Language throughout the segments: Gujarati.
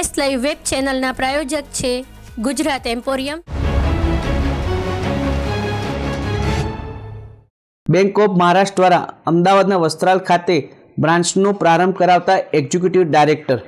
એસ લાઈવ વેબ ચેનલના પ્રાયોજક છે Gujarat emporium. Bank of Maharashtra દ્વારા અમદાવાદના વસ્ત્રાલ ખાતે બ્રાન્ચનો પ્રારંભ કરાવતા એક્ઝિક્યુટિવ ડાયરેક્ટર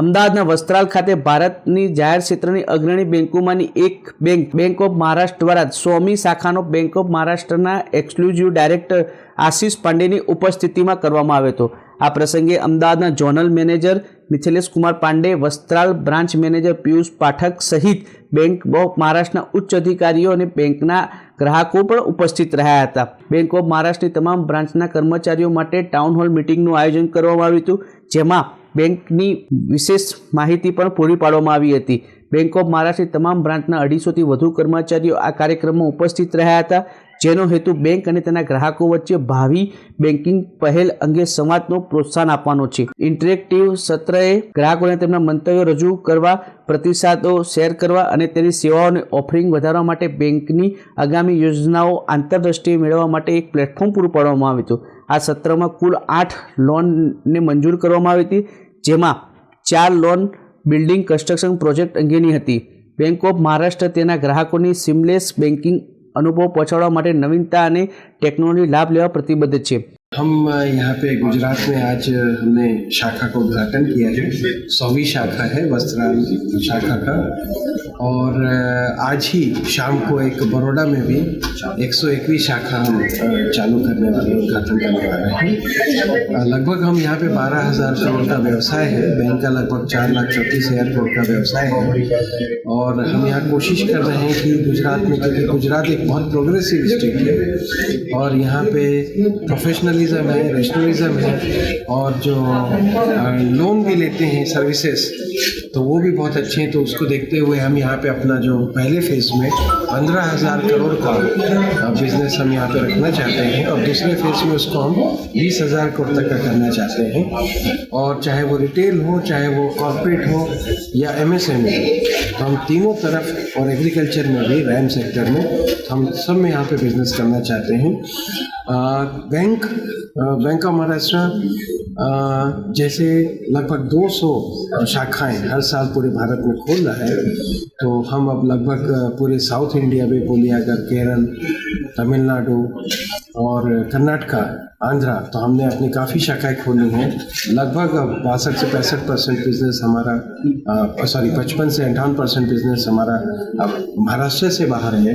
અમદાવાદના વસ્ત્રાલ ખાતે ભારતની જાહેર ક્ષેત્રની અગ્રણી બેંકોમાંની એક બેંક બેંક ઓફ મહારાષ્ટ્ર દ્વારા સોમી શાખાનો બેંક ઓફ મહારાષ્ટ્રના એક્સક્લુઝિવ ડાયરેક્ટર આશીષ પાંડેની ઉપસ્થિતિમાં કરવામાં આવ્યો હતો. આ પ્રસંગે અમદાવાદના zonal manager Mithilesh Kumar Pandey, Vastral branch manager Piyush Pathak સહિત બેંક ઓફ મહારાષ્ટ્રના ઉચ્ચ અધિકારીઓ અને બેંકના ગ્રાહકો પણ ઉપસ્થિત રહ્યા હતા. બેંક ઓફ મહારાષ્ટ્રની તમામ બ્રાન્ચના કર્મચારીઓ માટે ટાઉન હોલ મિટિંગનું આયોજન કરવામાં આવ્યું હતું, જેમાં બેંકની વિશેષ માહિતી પણ પૂરી પાડવામાં આવી હતી. બેંક ઓફ મહારાષ્ટ્રની તમામ બ્રાન્ચના અઢીસોથી વધુ કર્મચારીઓ આ કાર્યક્રમમાં ઉપસ્થિત રહ્યા હતા, જેનો હેતુ બેંક અને તેના ગ્રાહકો વચ્ચે ભાવિ બેન્કિંગ પહેલ અંગે સંવાદનો પ્રોત્સાહન આપવાનો છે. ઇન્ટરેક્ટિવ સત્રએ ગ્રાહકોને તેમના મંતવ્યો રજૂ કરવા, પ્રતિસાદો શેર કરવા અને તેની સેવાઓને ઓફરિંગ વધારવા માટે બેંકની આગામી યોજનાઓ આંતરદ્રષ્ટિએ મેળવવા માટે એક પ્લેટફોર્મ પૂરું પાડવામાં આવ્યું હતું. આ સત્રમાં કુલ આઠ લોનને મંજૂર કરવામાં આવી હતી. જેમાં ચાર લોન બિલ્ડિંગ કન્સ્ટ્રક્શન પ્રોજેક્ટ અંગેની હતી. બેંક ઓફ મહારાષ્ટ્ર તેના ગ્રાહકોની સિમલેસ બેન્કિંગ અનુભવ પહોંચાડવા માટે નવીનતા અને ટેકનોલોજી લાભ લેવા પ્રતિબદ્ધ છે. हम यहाँ पे गुजरात में आज हमने शाखा का उद्घाटन किया है। सौवीं शाखा है, वस्त्राल शाखा का। और आज ही शाम को एक बड़ोड़ा में भी एक सौ शाखा हम चालू करने वाले, उद्घाटन करने वाले हैं। लगभग हम यहाँ पे बारह हज़ार करोड़ का व्यवसाय है। बैंक का लगभग चार लाख चौंतीस हज़ार करोड़ का व्यवसाय है। और हम यहाँ कोशिश कर रहे हैं कि गुजरात में, क्योंकि गुजरात एक बहुत प्रोग्रेसिव स्टेट है। और यहाँ पे प्रोफेशनलिज्म है रेशनलिज्म है और जो लोन भी लेते हैं सर्विसेज़ तो वो भी बहुत अच्छे हैं। तो उसको देखते हुए हम यहाँ पे अपना जो पहले फ़ेज़ में पंद्रह हज़ार करोड़ का बिज़नेस हम यहाँ पे रखना चाहते हैं और दूसरे फ़ेज़ में उसको हम बीस हज़ार करोड़ तक का करना चाहते हैं। और चाहे वो रिटेल हो, चाहे वो कॉरपोरेट हो या एम एस एम हो तो हम तीनों तरफ़ और एग्रीकल्चर में भी रैम सेक्टर में हम सब में यहाँ पे बिज़नेस करना चाहते हैं। बैंक बैंक ऑफ़ महाराष्ट्र जैसे लगभग 200 शाखाएँ हर साल पूरे भारत में खोल रहा है तो हम अब लगभग पूरे साउथ इंडिया में बोलिए अगर केरल तमिलनाडु और कर्नाटका आंध्रा तो हमने अपनी काफ़ी शाखाएँ खोली हैं। लगभग अब बासठ से पैंसठ परसेंट बिज़नेस हमारा सॉरी पचपन से अंठावन परसेंट बिज़नेस हमारा अब महाराष्ट्र से बाहर है।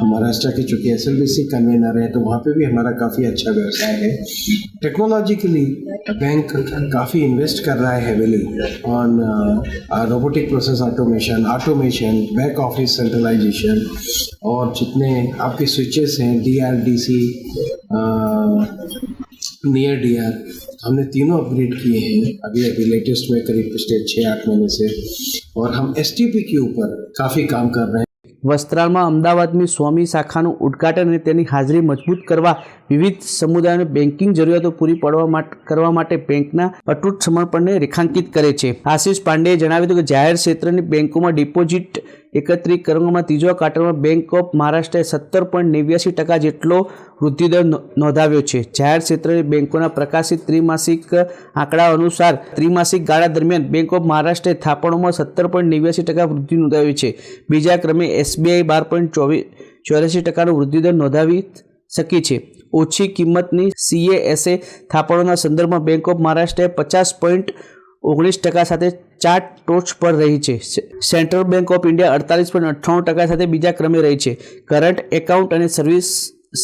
हम महाराष्ट्र के चूँकि S L B C convener है तो वहाँ पे भी हमारा काफ़ी अच्छा व्यवसाय है। टेक्नोलॉजिकली बैंक काफ़ी इन्वेस्ट कर रहा है heavily on robotic process automation automation back office centralisation और जितने आपके स्विचेस हैं D R D C near D R हमने तीनों अपग्रेड किए हैं अभी अभी लेटेस्ट में करीब पिछले छः आठ महीने से और हम एस के ऊपर काफ़ी काम कर रहे हैं વસ્ત્રાલમાં અમદાવાદની સ્વામી શાખાનું ઉદ્ઘાટન અને તેની હાજરી મજબૂત કરવા વિવિધ સમુદાયોને બેન્કિંગ જરૂરિયાતો પૂરી પાડવા માટે કરવા માટે બેંકના અતૂટ સમર્પણને રેખાંકિત કરે છે આશીષ પાંડેએ જણાવ્યું હતું કે જાહેર ક્ષેત્રની બેંકોમાં ડિપોઝિટ એકત્રિત કરવામાં ત્રીજો ક્વાર્ટરમાં બેંક ઓફ મહારાષ્ટ્રએ સત્તર પોઈન્ટ નેવ્યાસી ટકા જેટલો વૃદ્ધિદર નોંધાવ્યો છે. જાહેર ક્ષેત્રની બેંકોના પ્રકાશિત ત્રિમાસિક આંકડા અનુસાર ત્રિમાસિક ગાળા દરમિયાન બેંક ઓફ મહારાષ્ટ્રે થાપણોમાં સત્તર પોઈન્ટ નેવ્યાસી ટકા વૃદ્ધિ નોંધાવી છે. બીજા ક્રમે એસબીઆઈ બાર પોઈન્ટ ચોવીસ ચોર્યાસી ટકાનો વૃદ્ધિદર નોંધાવી શકી છે. ઓછી કિંમતની સીએએસએ થાપણોના સંદર્ભમાં બેંક ઓફ મહારાષ્ટ્રએ પચાસ પોઈન્ટ ઓગણીસ ટકા સાથે ચાર ટોચ પર રહી છે. સેન્ટ્રલ બેંક ઓફ ઇન્ડિયા અડતાલીસ પોઈન્ટ અઠ્ઠાણું ટકા સાથે બીજા ક્રમે રહી છે. કરંટ એકાઉન્ટ અને સર્વિસ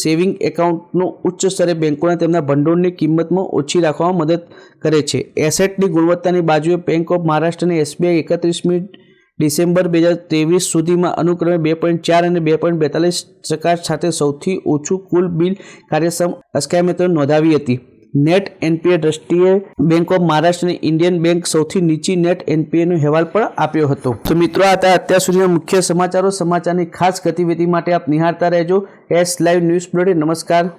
સેવિંગ એકાઉન્ટનું ઉચ્ચ સ્તરે બેંકોને તેમના ભંડોળની કિંમતમાં ઓછી રાખવામાં મદદ કરે છે. એસેટની ગુણવત્તાની બાજુએ બેંક ઓફ મહારાષ્ટ્ર અને એસબીઆઈ એકત્રીસમી ડિસેમ્બર બે હજાર ત્રેવીસ સુધીમાં અનુક્રમે બે પોઈન્ટ ચાર અને બે પોઈન્ટ બેતાલીસ ટકા સાથે સૌથી ઓછું કુલ બિલ કાર્યક્ષમ અસ્કાયમેતો નોંધાવી હતી. નેટ એનપીએ દ્રષ્ટિએ bank of Maharashtra Indian bank સૌથી નીચી નેટ એનપીએનો અહેવાલ પણ આપ્યો હતો. તો મિત્રો, આ અત્યાર સુધીના મુખ્ય સમાચારો. સમાચારની ખાસ ગતિવિધિ માટે આપ નિહાળતા રહેજો. એસ લાઈવ ન્યૂઝ બ્લોડે નમસ્કાર.